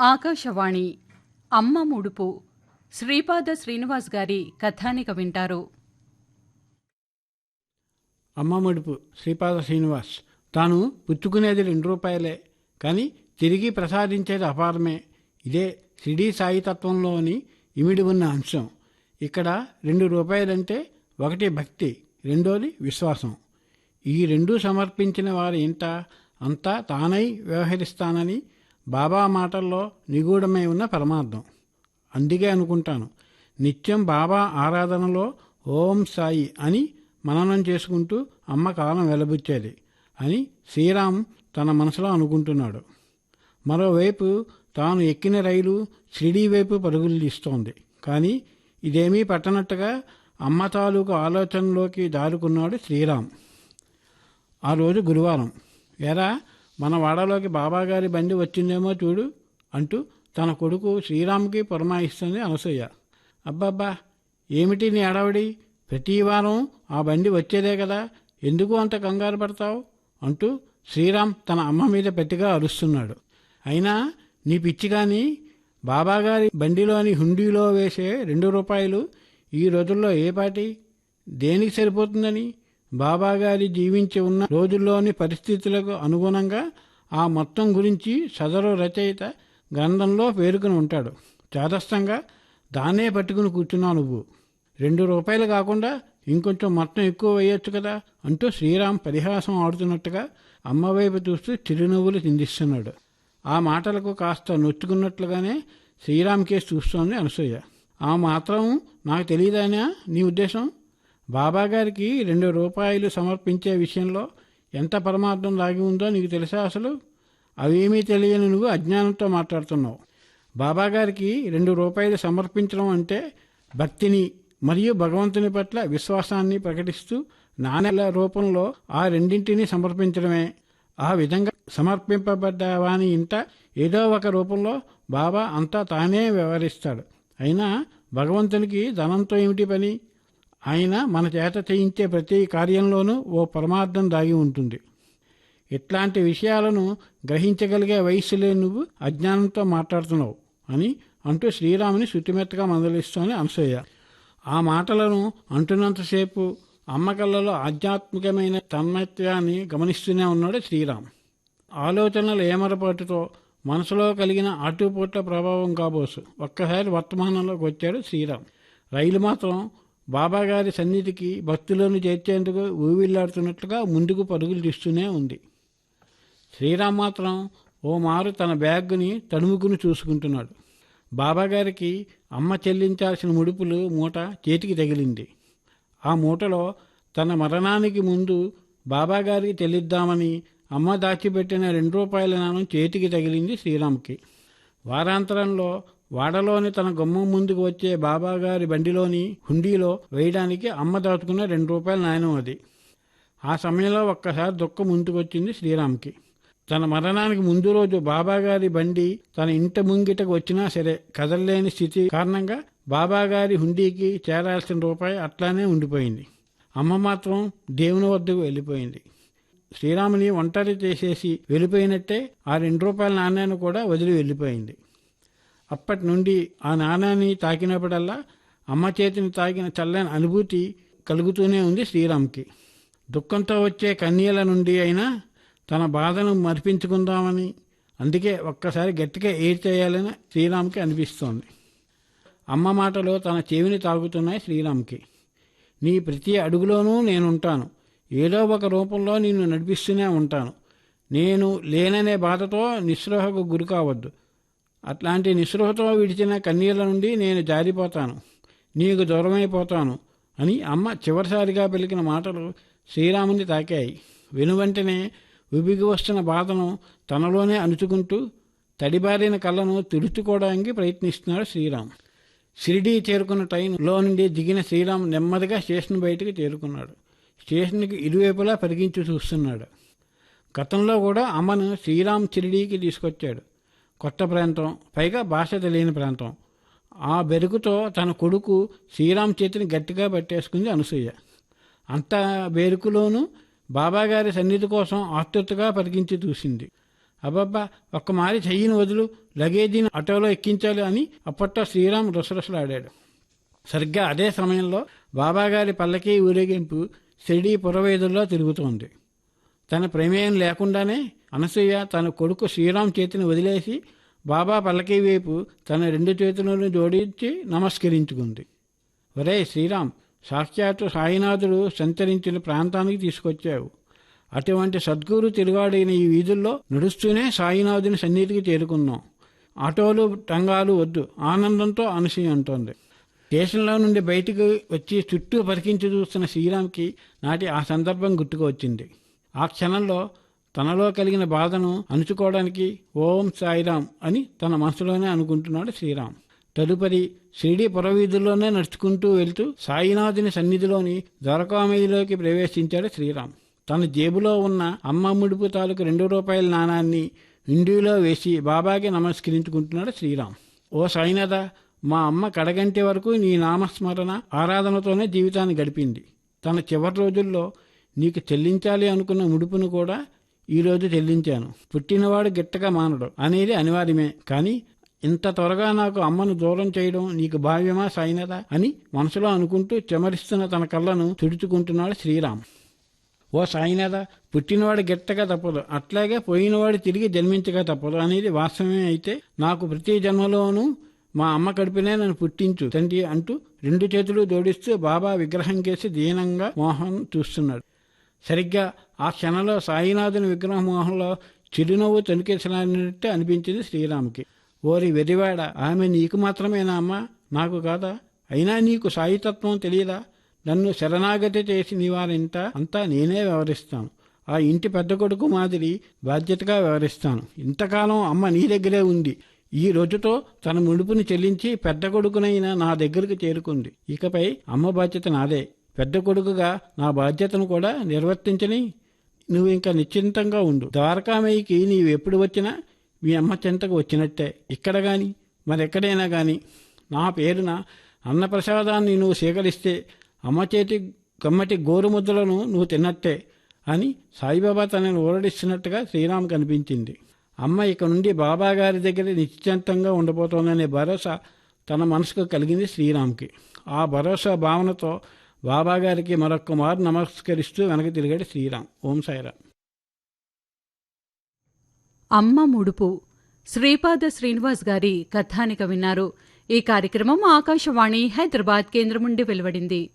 ఆకాశవాణి అమ్మ ముడుపు. శ్రీపాద శ్రీనివాస్ గారి కథానిక వింటారు. అమ్మ ముడుపు శ్రీపాద శ్రీనివాస్. తాను పుచ్చుకునేది రెండు రూపాయలే కానీ తిరిగి ప్రసాదించేది అపారమే. ఇదే సిడీ సాయితత్వంలోని ఇమిడి ఉన్న అంశం. ఇక్కడ రెండు రూపాయలంటే ఒకటి భక్తి రెండోది విశ్వాసం. ఈ రెండు సమర్పించిన వారు ఇంట అంతా తానై వ్యవహరిస్తానని బాబా మాటల్లో నిగూఢమై ఉన్న పరమార్థం. అందుకే అనుకుంటాను నిత్యం బాబా ఆరాధనలో ఓం సాయి అని మననం చేసుకుంటూ అమ్మ కాలం వెలబుచ్చేది అని శ్రీరామ్ తన మనసులో అనుకుంటున్నాడు. మరోవైపు తాను ఎక్కిన రైలు షిరిడీ వైపు పరుగులు తీస్తోంది. కానీ ఇదేమీ పట్టనట్టుగా అమ్మ తాలూకు ఆలోచనలోకి దారుకున్నాడు శ్రీరామ్. ఆ రోజు గురువారం. ఎరా మన వాడలోకి బాబాగారి బండి వచ్చిందేమో చూడు అంటూ తన కొడుకు శ్రీరామ్కి పురమాయిస్తుంది అనసూయ. అబ్బబ్బా ఏమిటి నీ అడవడి? ప్రతి వారం ఆ బండి వచ్చేదే కదా. ఎందుకు అంత కంగారు పడతావు? అంటూ శ్రీరామ్ తన అమ్మ మీద పెట్టిగా అరుస్తున్నాడు. అయినా నీ పిచ్చి కానీ బాబాగారి బండిలోని హుండీలో వేసే రెండు రూపాయలు ఈ రోజుల్లో ఏ పాటి? దేనికి సరిపోతుందని? బాబాగారి జీవించి ఉన్న రోజుల్లోని పరిస్థితులకు అనుగుణంగా ఆ మొత్తం గురించి సదరు రచయిత గ్రంథంలో పేరుకుని ఉంటాడు. చాదస్తంగా దాన్నే పట్టుకుని కూర్చున్నావు నువ్వు. రెండు రూపాయలు కాకుండా ఇంకొంచెం మొత్తం ఎక్కువ వేయొచ్చు కదా అంటూ శ్రీరామ్ పరిహాసం ఆడుతున్నట్టుగా అమ్మవైపు చూస్తూ చిరునవ్వులు చిందిస్తున్నాడు ఆ మాటలకు కాస్త నొచ్చుకున్నట్లుగానే శ్రీరామ్ కేసు చూస్తోంది అనసూయ. ఆ మాత్రం నాకు తెలియదానా నీ ఉద్దేశం? బాబాగారికి రెండు రూపాయలు సమర్పించే విషయంలో ఎంత పరమార్థం దాగి ఉందో నీకు తెలుసా అసలు? అవేమీ తెలియని నువ్వు అజ్ఞానంతో మాట్లాడుతున్నావు. బాబాగారికి రెండు రూపాయలు సమర్పించడం అంటే భక్తిని మరియు భగవంతుని పట్ల విశ్వాసాన్ని ప్రకటిస్తూ నాణ్యాల రూపంలో ఆ రెండింటిని సమర్పించడమే. ఆ విధంగా సమర్పింపబడ్డ వాని ఇంట ఏదో ఒక రూపంలో బాబా అంతా తానే వ్యవహరిస్తాడు. అయినా భగవంతునికి ధనంతో ఏమిటి పని? ఆయన మన చేత చేయించే ప్రతి కార్యంలోనూ ఓ పరమార్థం దాగి ఉంటుంది. ఇట్లాంటి విషయాలను గ్రహించగలిగే వయస్సులే నువ్వు అజ్ఞానంతో మాట్లాడుతున్నావు అని అంటూ శ్రీరాముని శుతిమెత్తగా మందలిస్తోంది అనసూయ. ఆ మాటలను అంటున్నంతసేపు అమ్మకళ్ళలో ఆధ్యాత్మికమైన తన్మత్యాన్ని గమనిస్తూనే ఉన్నాడు శ్రీరామ్. ఆలోచనల ఏమరపాటుతో మనసులో కలిగిన ఆటుపోట్ల ప్రభావం కాబోసు. ఒక్కసారి వర్తమానంలోకి వచ్చాడు శ్రీరామ్. రైలు మాత్రం బాబాగారి సన్నిధికి భక్తులను చేర్చేందుకు ఊవిల్లాడుతున్నట్లుగా ముందుకు పరుగులు తీస్తూనే ఉంది. శ్రీరామ్ మాత్రం ఓ మారు తన బ్యాగ్ని తణుముకుని చూసుకుంటున్నాడు. బాబాగారికి అమ్మ చెల్లించాల్సిన ముడుపులు మూట చేతికి తగిలింది. ఆ మూటలో తన మరణానికి ముందు బాబాగారికి చెల్లిద్దామని అమ్మ దాచిపెట్టిన రెండు రూపాయల నాణం చేతికి తగిలింది శ్రీరామ్కి. వారాంతరంలో వాడలోని తన గుమ్మం ముందుకు వచ్చే బాబాగారి బండిలోని హుండీలో వేయడానికి అమ్మ దాచుకున్న రెండు రూపాయల నాణ్యం అది. ఆ సమయంలో ఒక్కసారి దుఃఖం ముందుకొచ్చింది శ్రీరామ్కి. తన మరణానికి ముందు రోజు బాబాగారి బండి తన ఇంటి ముంగిటకు వచ్చినా సరే కదలలేని స్థితి కారణంగా బాబాగారి హుండీకి చేరాల్సిన రూపాయి అట్లానే ఉండిపోయింది. అమ్మ మాత్రం దేవుని వద్దకు వెళ్ళిపోయింది. శ్రీరాముని ఒంటరి చేసేసి వెళ్ళిపోయినట్టే ఆ రెండు రూపాయల నాణ్యాన్ని కూడా వదిలి వెళ్ళిపోయింది. అప్పటి నుండి ఆ నాణ్యాన్ని తాకినప్పుడల్లా అమ్మ చేతిని తాకిన చల్లని అనుభూతి కలుగుతూనే ఉంది శ్రీరామ్కి. దుఃఖంతో వచ్చే కన్నీల నుండి అయినా తన బాధను మరిపించుకుందామని అందుకే ఒక్కసారి గట్టిగా ఏడ్చేయాలని శ్రీరామ్కి అనిపిస్తోంది. అమ్మ మాటలు తన చెవిని తాగుతున్నాయి శ్రీరామ్కి. నీ ప్రతి అడుగులోనూ నేనుంటాను. ఏదో ఒక రూపంలో నిన్ను నడిపిస్తూనే ఉంటాను. నేను లేననే బాధతో నిస్సృహకు గురి కావద్దు. అట్లాంటి నిస్పృహతో విడిచిన కన్నీళ్ళ నుండి నేను జారిపోతాను. నీకు దూరమైపోతాను అని అమ్మ చివరిసారిగా పలికిన మాటలు శ్రీరాముని తాకాయి. వెనువెంటనే ఉబిగి వస్తున్న బాధను తనలోనే అణుచుకుంటూ తడిబారిన కళ్ళను తుడుచుకోవడానికి ప్రయత్నిస్తున్నాడు శ్రీరామ్. షిరిడీ చేరుకున్న ట్రైన్లో నుండి దిగిన శ్రీరామ్ నెమ్మదిగా స్టేషన్ బయటకు చేరుకున్నాడు. స్టేషన్కి ఇరువైపులా పరిగించి చూస్తున్నాడు. గతంలో కూడా అమ్మను శ్రీరామ్ షిరిడీకి తీసుకొచ్చాడు. కొత్త ప్రాంతం పైగా భాష తెలియని ప్రాంతం. ఆ బెరుకుతో తన కొడుకు శ్రీరామ్ చేతిని గట్టిగా పట్టేసుకుంది అనసూయ. అంత బెరుకులోనూ బాబాగారి సన్నిధి కోసం ఆతృతగా పరిగించి చూసింది. అబ్బబ్బా ఒక్క మారి చెయ్యిని వదులు లగేజీని ఆటోలో ఎక్కించాలి అని అప్పట్లో శ్రీరామ్ రుసరుసలాడాడు. సరిగ్గా అదే సమయంలో బాబాగారి పల్లకి ఊరేగింపు షిరిడీ పురవేదుల్లో తిరుగుతోంది. తన ప్రమేయం లేకుండానే అనసూయ తన కొడుకు శ్రీరామ్ చేతిని వదిలేసి బాబా పల్లకి వైపు తన రెండు చేతులను జోడించి నమస్కరించుకుంది. ఒరే శ్రీరామ్ సాక్షాత్తు సాయినాథుడు సంచరించిన ప్రాంతానికి తీసుకొచ్చావు. అటువంటి సద్గురు తిరుగాడైన ఈ వీధుల్లో నడుస్తూనే సాయినాథుని సన్నిధికి చేరుకున్నాం. ఆటోలు టంగాలు వద్దు ఆనందంతో అనసూయ అంటోంది. స్టేషన్లో నుండి బయటికి వచ్చి చుట్టూ పరికించి చూస్తున్న శ్రీరామ్కి నాటి ఆ సందర్భం గుర్తుకు వచ్చింది. ఆ క్షణంలో తనలో కలిగిన బాధను అణుచుకోవడానికి ఓం సాయిరాం అని తన మనసులోనే అనుకుంటున్నాడు శ్రీరామ్. తదుపరి షిరిడి పురవీధుల్లోనే నడుచుకుంటూ వెళ్తూ సాయినాథుని సన్నిధిలోని ద్వారకామేదిలోకి ప్రవేశించాడు శ్రీరామ్. తన జేబులో ఉన్న అమ్మ ముడుపు తాలూకు రెండు రూపాయల నాణాన్ని ఇండిలో వేసి బాబాకి నమస్కరించుకుంటున్నాడు శ్రీరామ్. ఓ సాయినాథ మా అమ్మ కడగంటి వరకు నీ నామస్మరణ ఆరాధనతోనే జీవితాన్ని గడిపింది. తన చివరి రోజుల్లో నీకు చెల్లించాలి అనుకున్న ముడుపును కూడా ఈరోజు చెల్లించాను. పుట్టినవాడు గిట్టగా మానడు. అనేది అనివార్యమే. కానీ ఇంత త్వరగా నాకు అమ్మను దూరం చేయడం నీకు భావ్యమా సాయినద అని మనసులో అనుకుంటూ చెమరిస్తున్న తన కళ్ళను తుడుచుకుంటున్నాడు శ్రీరామ్. ఓ సాయినాథ పుట్టినవాడు గిట్టగా తప్పదు. అట్లాగే పోయినవాడు తిరిగి జన్మించక తప్పదు అనేది వాస్తవమే అయితే నాకు ప్రతి జన్మలోనూ మా అమ్మ కడుపునే నన్ను పుట్టించు తండ్రి అంటూ రెండు చేతులు జోడిస్తూ బాబా విగ్రహం కేసి దీనంగా మోహన్ చూస్తున్నాడు. సరిగ్గా ఆ క్షణంలో సాయినాథుని విగ్రహ మోహంలో చిరునవ్వు తొనికేసలాడినట్టే అనిపించింది శ్రీరామ్కి. ఓరి వెరివాడ ఆమె నీకు మాత్రమేనా అమ్మా? నాకు కాదా? అయినా నీకు సాయితత్వం తెలియదా? నన్ను శరణాగతి చేసి నివారింట అంతా నేనే వ్యవహరిస్తాను ఆ ఇంటి పెద్ద కొడుకు మాదిరి బాధ్యతగా వ్యవహరిస్తాను ఇంతకాలం అమ్మ నీ దగ్గరే ఉంది. ఈ రోజుతో తన ముడుపుని చెల్లించి పెద్ద కొడుకునైనా నా దగ్గరకు చేరుకుంది. ఇకపై అమ్మ బాధ్యత నాదే. పెద్ద కొడుకుగా నా బాధ్యతను కూడా నిర్వర్తించని నువ్వు ఇంకా నిశ్చింతంగా ఉండు. ద్వారకామయ్యకి నీవు ఎప్పుడు వచ్చినా మీ అమ్మ చెంతకు వచ్చినట్టే. ఇక్కడ కానీ మరెక్కడైనా కానీ నా పేరున అన్నప్రసాదాన్ని నువ్వు స్వీకరిస్తే అమ్మ చేతి గమ్మటి గోరుముద్దలను నువ్వు తిన్నట్టే అని సాయిబాబా తనని ఊరడిస్తున్నట్టుగా శ్రీరామ్ కనిపించింది. అమ్మ ఇక నుండి బాబా గారి దగ్గర నిశ్చింతంగా ఉండబోతోందనే భరోసా తన మనసుకు కలిగింది శ్రీరామ్కి. ఆ భరోసా భావనతో బాబాగారికి మరొక్క మారు నమస్కరిస్తూ వెనక తిరిగాడు శ్రీరామ్. ఓం సాయిరామ్. అమ్మ ముడుపు. శ్రీపాద శ్రీనివాస్ గారి కథానిక విన్నారు. ఈ కార్యక్రమం ఆకాశవాణి హైదరాబాద్ కేంద్రం నుండి వెలువడింది.